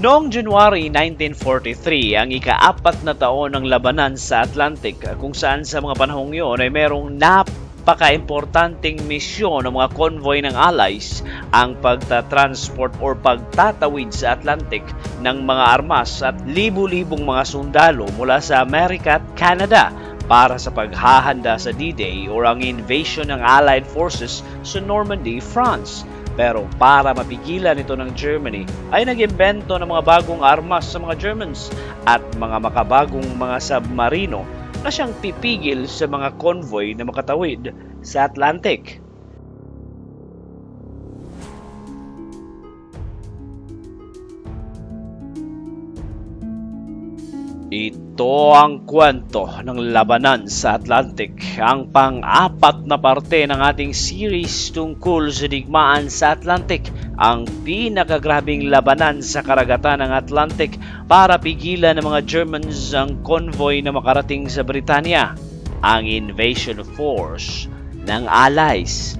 Noong January 1943, ang ikaapat na taon ng labanan sa Atlantic kung saan sa mga panahong yun ay merong napaka-importanting misyon ng mga convoy ng Allies ang pagta-transport or pagtatawid sa Atlantic ng mga armas at libu-libong mga sundalo mula sa Amerika at Canada para sa paghahanda sa D-Day or ang invasion ng Allied forces sa Normandy, France. Pero para mapigilan ito ng Germany ay nag-imbento ng mga bagong armas sa mga Germans at mga makabagong mga submarino na siyang pipigil sa mga convoy na makatawid sa Atlantic. Ito ang kwento ng labanan sa Atlantic, ang pang-apat na parte ng ating series tungkol sa digmaan sa Atlantic, ang pinakagrabing labanan sa karagatan ng Atlantic para pigilan ng mga Germans ang convoy na makarating sa Britanya, ang invasion force ng Allies.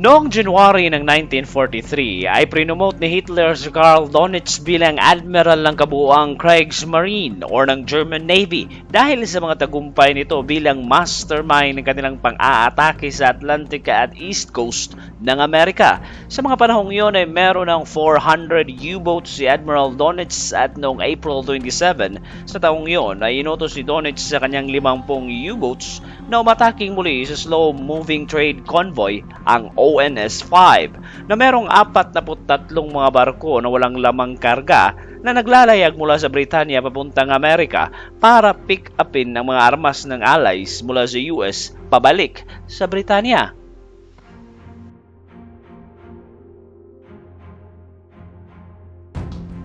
Noong January ng 1943 ay prinomote ni Hitler si Karl Donitz bilang Admiral ng kabuuang Kriegsmarine or ng German Navy dahil sa mga tagumpay nito bilang mastermind ng kanilang pang-aatake sa Atlantic at East Coast ng Amerika. Sa mga panahong iyon ay meron ng 400 U-boats si Admiral Donitz at noong April 27 sa taong iyon ay inutos si Donitz sa kanyang 50 U-boats na umataking muli sa slow-moving trade convoy ang ONS-5 na merong 43 mga barko na walang lamang karga na naglalayag mula sa Britanya papuntang Amerika para pick upin ng mga armas ng Allies mula sa US pabalik sa Britanya.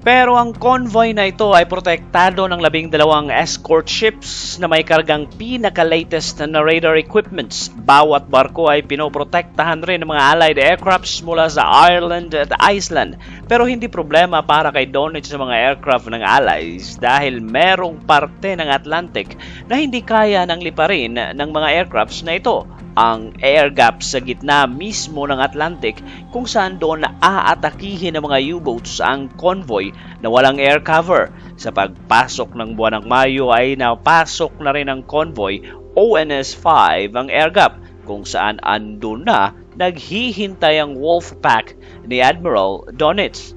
Pero ang convoy na ito ay protektado ng labing dalawang escort ships na may kargang pinaka-latest na radar equipments. Bawat barko ay pinoprotektahan rin ng mga allied aircrafts mula sa Ireland at Iceland. Pero hindi problema para kay Donitz sa mga aircraft ng allies dahil merong parte ng Atlantic na hindi kaya ng liparin ng mga aircrafts na ito ang air gap sa gitna mismo ng Atlantic kung saan doon na aatakihin ng mga U-boats ang convoy na walang air cover. Sa pagpasok ng buwan ng Mayo ay napasok na rin ang convoy ONS-5 ang air gap kung saan andun na naghihintay ang wolf pack ni Admiral Donitz.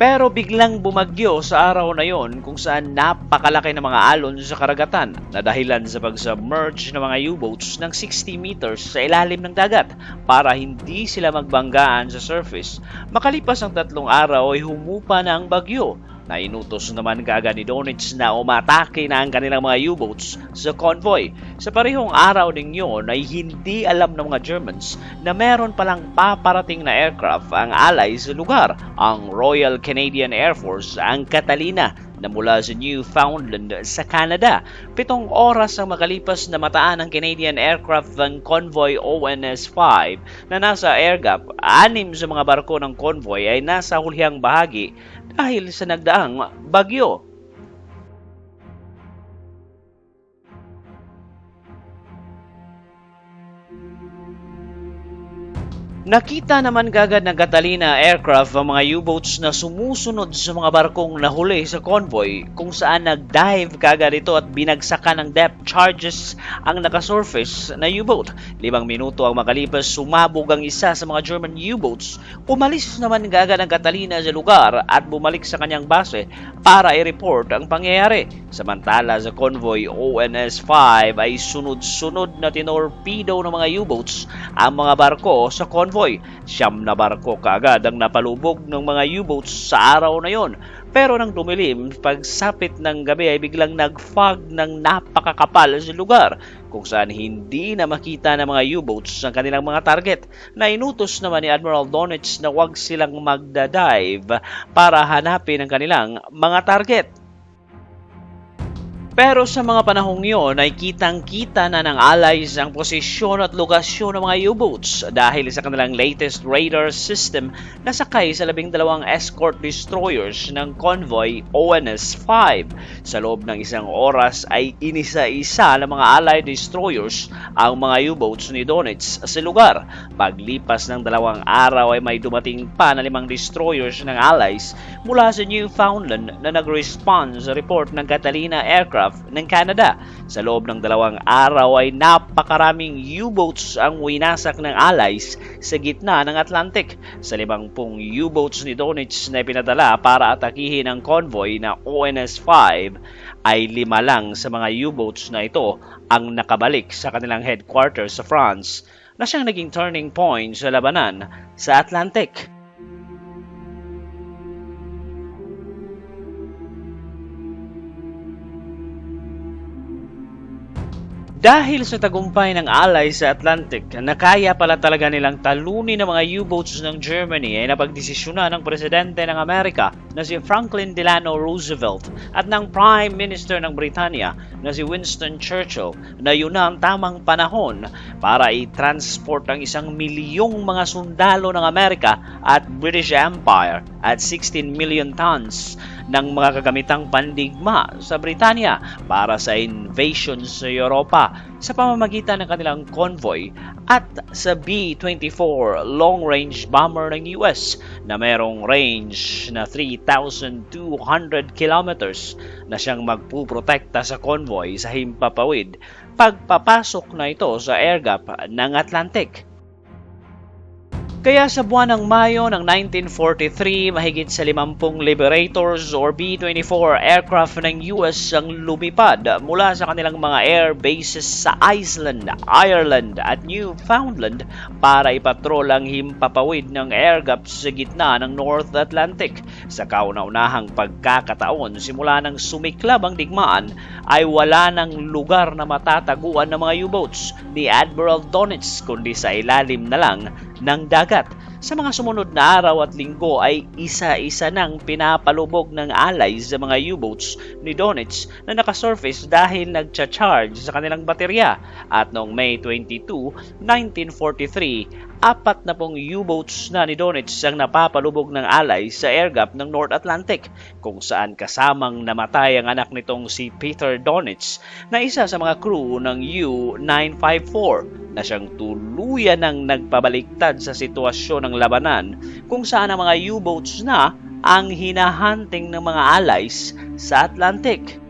Pero biglang bumagyo sa araw na yon kung saan napakalaki ng mga alon sa karagatan na dahilan sa pag-submerge ng mga U-boats ng 60 meters sa ilalim ng dagat para hindi sila magbanggaan sa surface. Makalipas ang tatlong araw ay humupa na ang bagyo na inutos naman kaagad ni Donitz na umatake na ang kanilang mga U-boats sa convoy. Sa parehong araw ding yun ay hindi alam ng mga Germans na meron palang paparating na aircraft ang allies sa lugar, ang Royal Canadian Air Force, ang Catalina na mula sa Newfoundland sa Canada. Pitong oras ang makalipas na mataan ng Canadian aircraft ng convoy ONS-5 na nasa air gap, anim sa mga barko ng convoy ay nasa hulihang bahagi dahil sa nagdaang bagyo. Nakita naman gagad ng Catalina aircraft ang mga U-boats na sumusunod sa mga barkong nahuli sa convoy kung saan nag-dive kagad ito at binagsakan ng depth charges ang nakasurface na U-boat. Limang minuto ang makalipas sumabog ang isa sa mga German U-boats. Umalis naman gagad ang Catalina sa lugar at bumalik sa kanyang base para i-report ang pangyayari. Samantala sa convoy ONS-5 ay sunod-sunod na tinorpedo ng mga U-boats ang mga barko sa convoy convoy. Siyam na barko kaagad ang napalubog ng mga U-boats sa araw na yon. Pero nang dumilim, pagsapit ng gabi ay biglang nag-fog ng napakakapal sa lugar kung saan hindi na makita ng mga U-boats ang kanilang mga target na inutos naman ni Admiral Donitz na huwag silang magdadive para hanapin ang kanilang mga target. Pero sa mga panahong yon ay kitang-kita na ng allies ang posisyon at lokasyon ng mga U-boats dahil sa kanilang latest radar system na sakay sa labing dalawang escort destroyers ng convoy ONS-5. Sa loob ng isang oras ay inisa-isa ng mga allied destroyers ang mga U-boats ni Donitz sa lugar. Paglipas ng dalawang araw ay may dumating pa na limang destroyers ng allies mula sa Newfoundland na nag-respond sa report ng Catalina Aircraft ng Canada. Sa loob ng dalawang araw ay napakaraming U-boats ang winasak ng allies sa gitna ng Atlantic. Sa limang U-boats ni Donitz na pinadala para atakihin ang convoy na ONS-5 ay lima lang sa mga U-boats na ito ang nakabalik sa kanilang headquarters sa France na siyang naging turning point sa labanan sa Atlantic. Dahil sa tagumpay ng Allies sa Atlantic na kaya pala talaga nilang talunin ng mga U-boats ng Germany ay napagdesisyonan ng Presidente ng Amerika na si Franklin Delano Roosevelt at ng Prime Minister ng Britanya na si Winston Churchill na yun na ang tamang panahon para i-transport ang isang milyong mga sundalo ng Amerika at British Empire at 16 million tons ng mga kagamitang pandigma sa Britanya para sa invasion sa Europa sa pamamagitan ng kanilang convoy at sa B-24 long-range bomber ng US na merong range na 3,200 kilometers na siyang magpuprotekta sa convoy sa himpapawid pagpapasok na ito sa air gap ng Atlantic. Kaya sa buwan ng Mayo ng 1943, mahigit sa 50 Liberators or B-24 aircraft ng US ang lumipad mula sa kanilang mga air bases sa Iceland, Ireland at Newfoundland para ipatrol ang himpapawid ng air gaps sa gitna ng North Atlantic. Sa kauna-unahang pagkakataon, simula ng sumiklab ang digmaan, ay wala ng lugar na matataguan ng mga U-boats ni Admiral Donitz kundi sa ilalim na lang ng dagat. Sa mga sumunod na araw at linggo ay isa-isa nang pinapalubog ng allies sa mga U-boats ni Donitz na nakasurface dahil nagcha-charge sa kanilang baterya. At noong May 22, 1943, apat na pong U-boats na ni Donitz ang napapalubog ng allies sa air gap ng North Atlantic kung saan kasamang namatay ang anak nitong si Peter Donitz na isa sa mga crew ng U-954 na siyang tuluyan ng nagpabaliktad sa sitwasyon ng labanan kung saan ang mga U-boats na ang hinahunting ng mga allies sa Atlantic.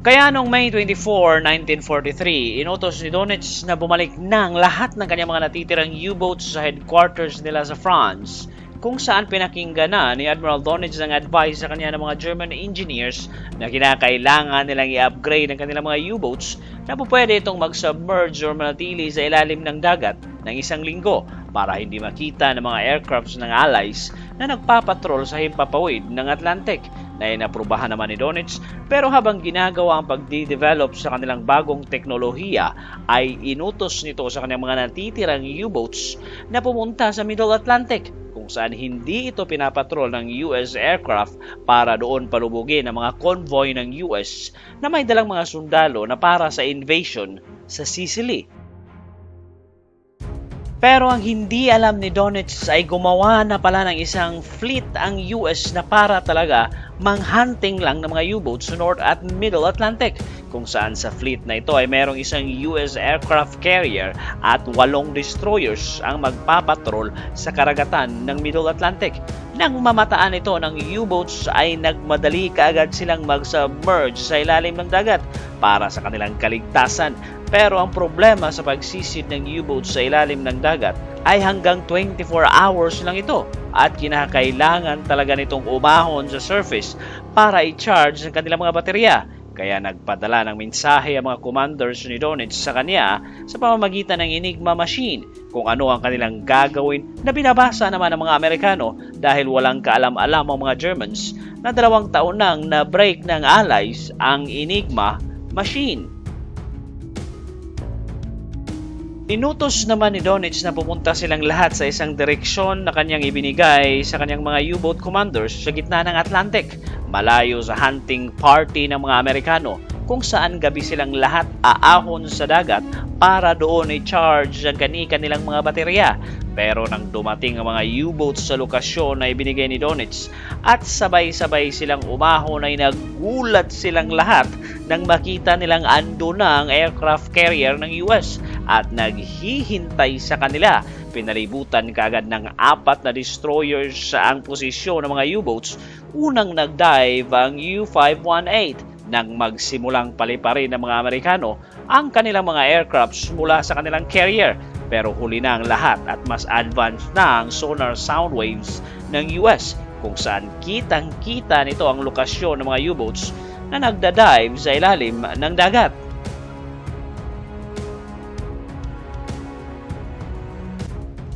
Kaya noong May 24, 1943, inutos ni Donitz na bumalik ng lahat ng kanyang mga natitirang U-boats sa headquarters nila sa France kung saan pinakinggan na ni Admiral Donitz ang advice sa kanya ng mga German engineers na kinakailangan nilang i-upgrade ang kanilang mga U-boats na po pwede itong mag-submerge or manatili sa ilalim ng dagat ng isang linggo para hindi makita ng mga aircrafts ng allies na nagpapatrol sa himpapawid ng Atlantic na inaprubahan naman ni Donitz pero habang ginagawa ang pagdi-develop sa kanilang bagong teknolohiya ay inutos nito sa kanyang mga natitirang U-boats na pumunta sa Middle Atlantic kung saan hindi ito pinapatrol ng US aircraft para doon palubugin ang mga convoy ng US na may dalang mga sundalo na para sa invasion sa Sicily. Pero ang hindi alam ni Donitz ay gumawa na pala ng isang fleet ang US na para talaga manghunting lang ng mga U-boats sa North at Middle Atlantic kung saan sa fleet na ito ay merong isang US aircraft carrier at walong destroyers ang magpapatrol sa karagatan ng Middle Atlantic. Nang mamataan ito ng U-boats ay nagmadali kaagad silang mag-submerge sa ilalim ng dagat para sa kanilang kaligtasan pero ang problema sa pagsisid ng U-boat sa ilalim ng dagat ay hanggang 24 hours lang ito at kinakailangan talaga nitong umahon sa surface para i-charge ang kanilang mga baterya. Kaya nagpadala ng mensahe ang mga commanders ni Donitz sa kanya sa pamamagitan ng Enigma machine kung ano ang kanilang gagawin na binabasa naman ng mga Amerikano dahil walang kaalam-alam ang mga Germans na dalawang taon nang na-break ng Allies ang Enigma machine. Inutos naman ni Donitz na pumunta silang lahat sa isang direksyon na kanyang ibinigay sa kanyang mga U-boat commanders sa gitna ng Atlantic, malayo sa hunting party ng mga Amerikano kung saan gabi silang lahat aahon sa dagat para doon i-charge ang kani-kanilang mga baterya. Pero nang dumating ang mga U-boats sa lokasyon na ibinigay ni Donitz at sabay-sabay silang umahon ay nagulat silang lahat nang makita nilang ando na ang aircraft carrier ng US at naghihintay sa kanila. Pinalibutan kagad ng apat na destroyers ang posisyon ng mga U-boats. Unang nagdive ang U-518 nang magsimulang paliparin ng mga Amerikano ang kanilang mga aircrafts mula sa kanilang carrier. Pero huli na ang lahat at mas advanced na ang sonar sound waves ng US kung saan kitang-kita nito ang lokasyon ng mga U-boats na nagda-dive sa ilalim ng dagat.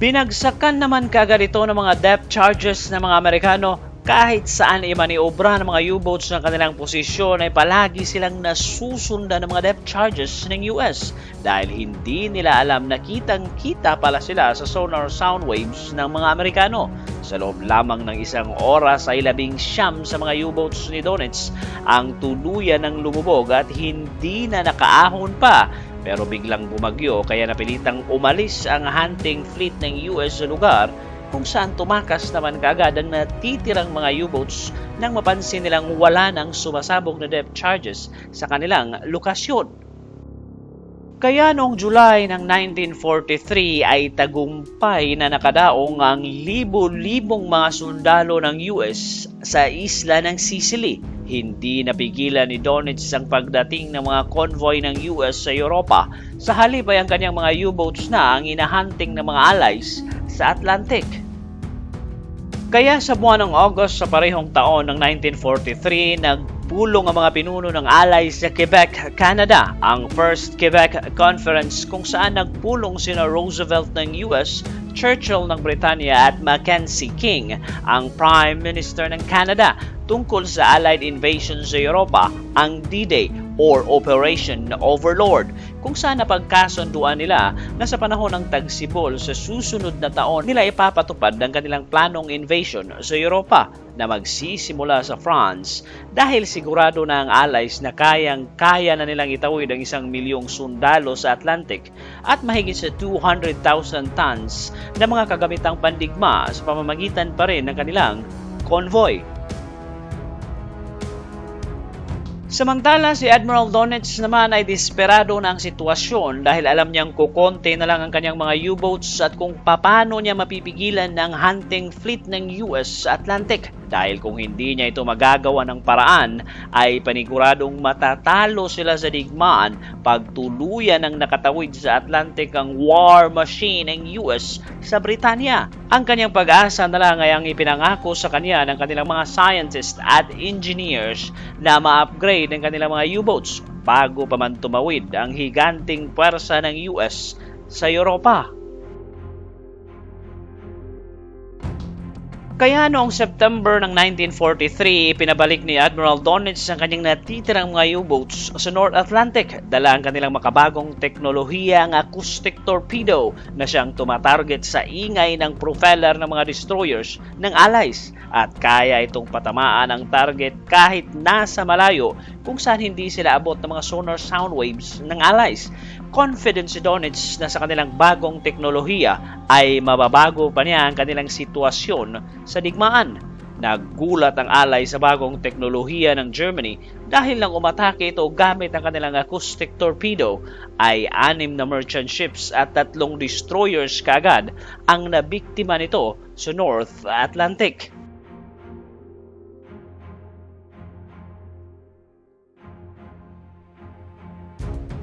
Binagsakan naman kagad ito ng mga depth charges ng mga Amerikano kahit saan imaniobra ng mga U-boats ng kanilang posisyon ay palagi silang nasusundan ng mga depth charges ng US dahil hindi nila alam na kitang-kita pala sila sa sonar sound waves ng mga Amerikano. Sa loob lamang ng isang oras ay labing siyam sa mga U-boats ni Donitz ang tuluyan ng lumubog at hindi na nakaahon pa pero biglang bumagyo kaya napilitang umalis ang hunting fleet ng US sa lugar kung saan tumakas naman kaagad ang natitirang mga U-boats nang mapansin nilang wala nang sumasabog na depth charges sa kanilang lokasyon. Kaya noong July ng 1943 ay tagumpay na nakadaong ang libo-libong mga sundalo ng US sa isla ng Sicily. Hindi napigilan ni Donitz ang pagdating ng mga convoy ng US sa Europa. Sa halip ay ang kanyang mga U-boats na ang inahunting ng mga allies sa Atlantic. Kaya sa buwan ng August sa parehong taon ng 1943, nagpulong ang mga pinuno ng Allies sa Quebec, Canada, ang First Quebec Conference kung saan nagpulong sina Roosevelt ng US, Churchill ng Britanya at Mackenzie King, ang Prime Minister ng Canada, tungkol sa Allied invasion sa Europa, ang D-Day or Operation Overlord, kung saan napagkasunduan nila na sa panahon ng tagsibol sa susunod na taon nila ipapatupad ang kanilang planong invasion sa Europa na magsisimula sa France dahil sigurado na ang Allies na kayang-kaya na nilang itawid ang isang milyong sundalo sa Atlantic at mahigit sa 200,000 tons na mga kagamitang pandigma sa pamamagitan pa rin ng kanilang convoy. Samantala, si Admiral Donitz naman ay desperado na ang sitwasyon dahil alam niyang kukonte na lang ang kanyang mga U-boats at kung paano niya mapipigilan ng hunting fleet ng US sa Atlantic. Dahil kung hindi niya ito magagawa ng paraan, ay paniguradong matatalo sila sa digmaan pag tuluyan ng nakatawid sa Atlantic ang war machine ng US sa Britanya. Ang kanyang pag-asa na lang ay ang ipinangako sa kanya ng kanilang mga scientists at engineers na ma-upgrade ng kanilang mga U-boats bago pa man tumawid ang higanting pwersa ng US sa Europa. Kaya noong September ng 1943, pinabalik ni Admiral Donitz ang kanyang natitirang mga U-boats sa North Atlantic. Dala ang kanilang makabagong teknolohiya ang acoustic torpedo na siyang tumatarget sa ingay ng propeller ng mga destroyers ng Allies at kaya itong patamaan ang target kahit nasa malayo kung saan hindi sila abot ng mga sonar sound waves ng Allies. Confident si Donitz na sa kanilang bagong teknolohiya ay mababago pa niya ang kanilang sitwasyon sa digmaan. Naggulat ang alay sa bagong teknolohiya ng Germany dahil lang umatake ito gamit ang kanilang acoustic torpedo ay anim na merchant ships at tatlong destroyers kagad ang nabiktima nito sa North Atlantic.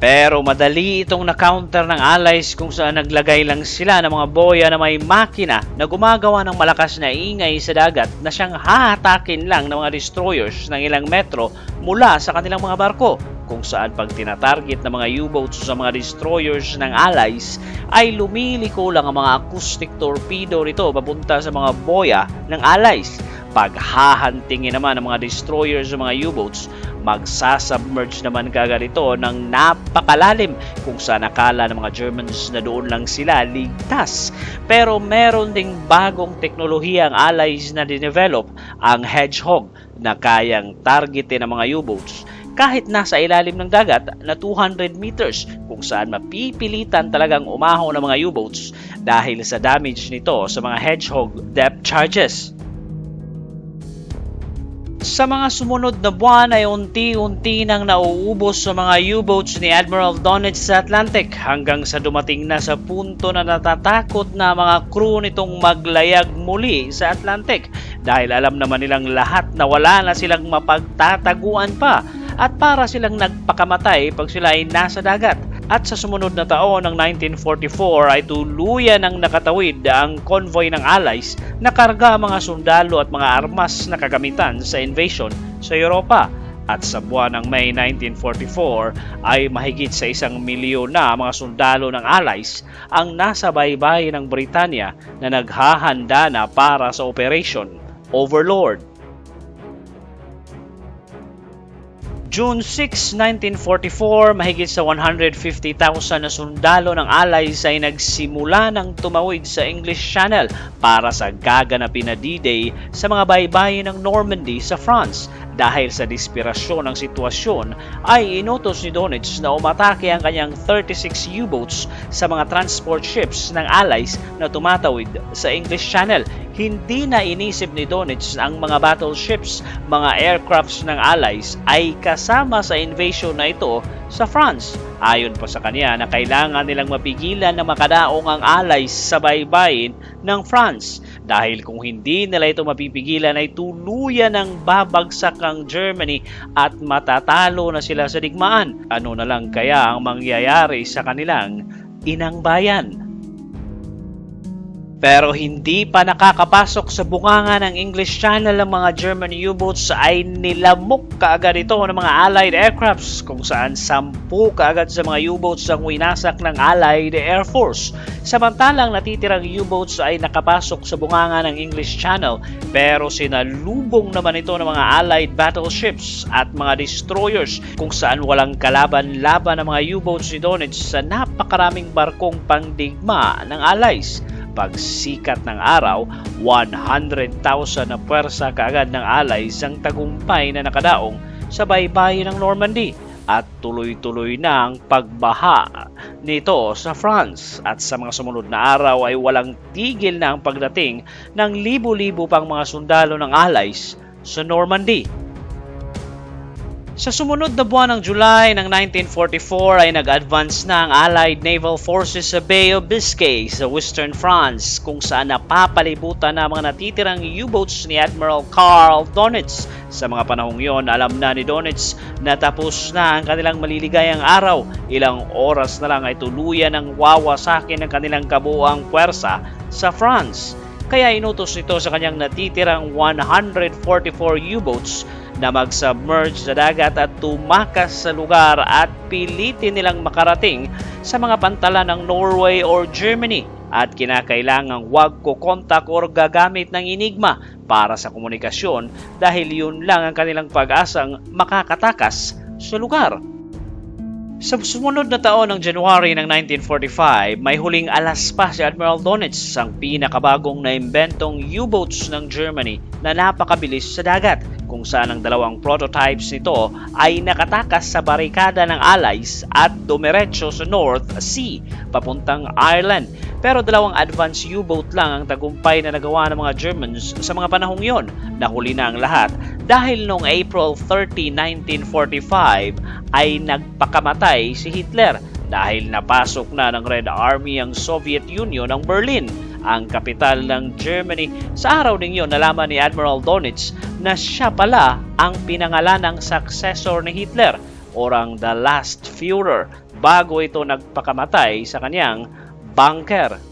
Pero madali itong na-counter ng allies kung saan naglagay lang sila ng mga boya na may makina na gumagawa ng malakas na ingay sa dagat na siyang hahatakin lang ng mga destroyers ng ilang metro mula sa kanilang mga barko kung saan pag tinatarget ng mga U-boats sa mga destroyers ng allies ay lumiliko lang ang mga acoustic torpedo rito papunta sa mga boya ng allies. Pag hahantingin naman ng mga destroyers sa mga U-boats, magsasubmerge naman kagad ito ng napakalalim kung saan akala ng mga Germans na doon lang sila ligtas. Pero meron ding bagong teknolohiya ang allies na dinevelop, ang Hedgehog, na kayang targetin ng mga U-boats kahit nasa ilalim ng dagat na 200 meters kung saan mapipilitan talagang umahon ng mga U-boats dahil sa damage nito sa mga Hedgehog depth charges. Sa mga sumunod na buwan ay unti-unti nang nauubos sa mga U-boats ni Admiral Donitz sa Atlantic hanggang sa dumating na sa punto na natatakot na mga crew nitong maglayag muli sa Atlantic dahil alam naman nilang lahat na wala na silang mapagtataguan pa at para silang nagpakamatay pag sila ay nasa dagat. At sa sumunod na taon ng 1944 ay tuluyan ng nakatawid ang convoy ng Allies na karga ang mga sundalo at mga armas na kagamitan sa invasion sa Europa. At sa buwan ng May 1944 ay mahigit sa isang milyon na mga sundalo ng Allies ang nasa baybay ng Britanya na naghahanda na para sa Operation Overlord. June 6, 1944, mahigit sa 150,000 na sundalo ng Allies ay nagsimula ng tumawid sa English Channel para sa gaganapin na D-Day sa mga baybayin ng Normandy sa France. Dahil sa desperasyon ng sitwasyon, ay inutos ni Donitz na umatake ang kanyang 36 U-boats sa mga transport ships ng Allies na tumatawid sa English Channel. Hindi na inisip ni Donitz ang mga battleships, mga aircrafts ng Allies ay kasama sa invasion na ito sa France. Ayon pa sa kanya na kailangan nilang mapigilan na makadaong ang Allies sa baybayin ng France dahil kung hindi nila ito mapipigilan ay tuluyan ng babagsak ang Germany at matatalo na sila sa digmaan. Ano na lang kaya ang mangyayari sa kanilang inang bayan? Pero hindi pa nakakapasok sa bunganga ng English Channel ang mga German U-boats ay nilamok kaagad ito ng mga Allied aircrafts kung saan sampu kaagad sa mga U-boats ang winasak ng Allied Air Force. Samantalang natitirang U-boats ay nakapasok sa bunganga ng English Channel pero sinalubong naman ito ng mga Allied battleships at mga destroyers kung saan walang kalaban-laban ng mga U-boats ni Donitz sa napakaraming barkong pangdigma ng Allies pagsikat ng araw, 100,000 na puwersa kaagad ng Allies ang tagumpay na nakadaong sa baybayin ng Normandy at tuloy-tuloy na ang pagbaha nito sa France at sa mga sumunod na araw ay walang tigil na ang pagdating ng libo-libo pang mga sundalo ng Allies sa Normandy. Sa sumunod na buwan ng July ng 1944 ay nag-advance na ang Allied Naval Forces sa Bay of Biscay sa Western France kung saan napapalibutan na mga natitirang U-boats ni Admiral Karl Donitz. Sa mga panahong yon, alam na ni Donitz na tapos na ang kanilang maliligayang araw. Ilang oras na lang ay tuluyan ng wawasakin ng kanilang kabuang puwersa sa France. Kaya inutos nito sa kanyang natitirang 144 U-boats na mag-submerge sa dagat at tumakas sa lugar at pilitin nilang makarating sa mga pantalan ng Norway or Germany at kinakailangang wag ko kontak or gagamit ng enigma para sa komunikasyon dahil yun lang ang kanilang pag-asang makakatakas sa lugar. Sa sumunod na taon ng January ng 1945, may huling alas pa si Admiral Donitz, ang pinakabagong na imbentong U-boats ng Germany na napakabilis sa dagat kung saan ang dalawang prototypes nito ay nakatakas sa barikada ng Allies at dumiretso sa North Sea papuntang Ireland. Pero dalawang advanced U-boat lang ang tagumpay na nagawa ng mga Germans sa mga panahong yon. Nahuli na ang lahat dahil noong April 30, 1945 ay nagpakamatay si Hitler dahil napasok na ng Red Army ang Soviet Union ng Berlin ang kapital ng Germany. Sa araw ding yun, nalaman ni Admiral Donitz na siya pala ang pinangalan ng successor ni Hitler orang The Last Führer bago ito nagpakamatay sa kanyang bunker.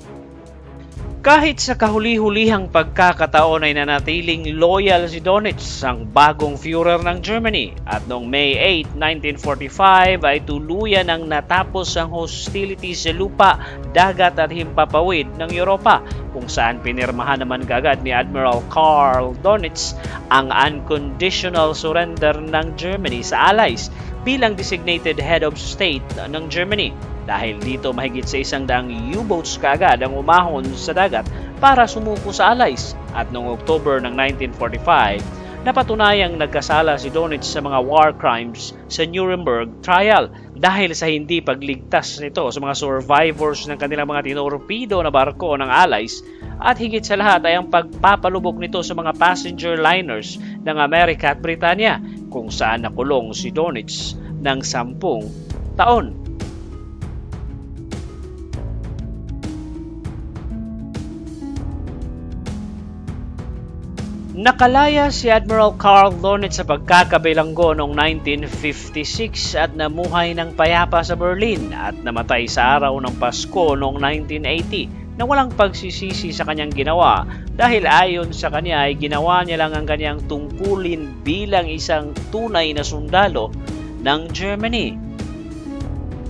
Kahit sa kahuli-hulihang pagkakataon ay nanatiling loyal si Donitz, ang bagong Führer ng Germany. At noong May 8, 1945 ay tuluyan ang natapos ang hostilities sa lupa, dagat at himpapawid ng Europa kung saan pinirmahan naman kagad ni Admiral Karl Donitz ang unconditional surrender ng Germany sa Allies bilang designated head of state ng Germany. Dahil dito mahigit sa isang daang U-boats kaagad ang umahon sa dagat para sumuko sa Allies. At noong October ng 1945, napatunayang nagkasala si Donitz sa mga war crimes sa Nuremberg trial dahil sa hindi pagligtas nito sa mga survivors ng kanilang mga tinorpido na barko ng Allies at higit sa lahat ay ang pagpapalubok nito sa mga passenger liners ng Amerika at Britanya kung saan nakulong si Donitz ng sampung taon. Nakalaya si Admiral Carl Donitz sa pagkakabilanggo noong 1956 at namuhay ng payapa sa Berlin at namatay sa araw ng Pasko noong 1980 na walang pagsisisi sa kanyang ginawa dahil ayon sa kanya ay ginawa niya lang ang kanyang tungkulin bilang isang tunay na sundalo ng Germany.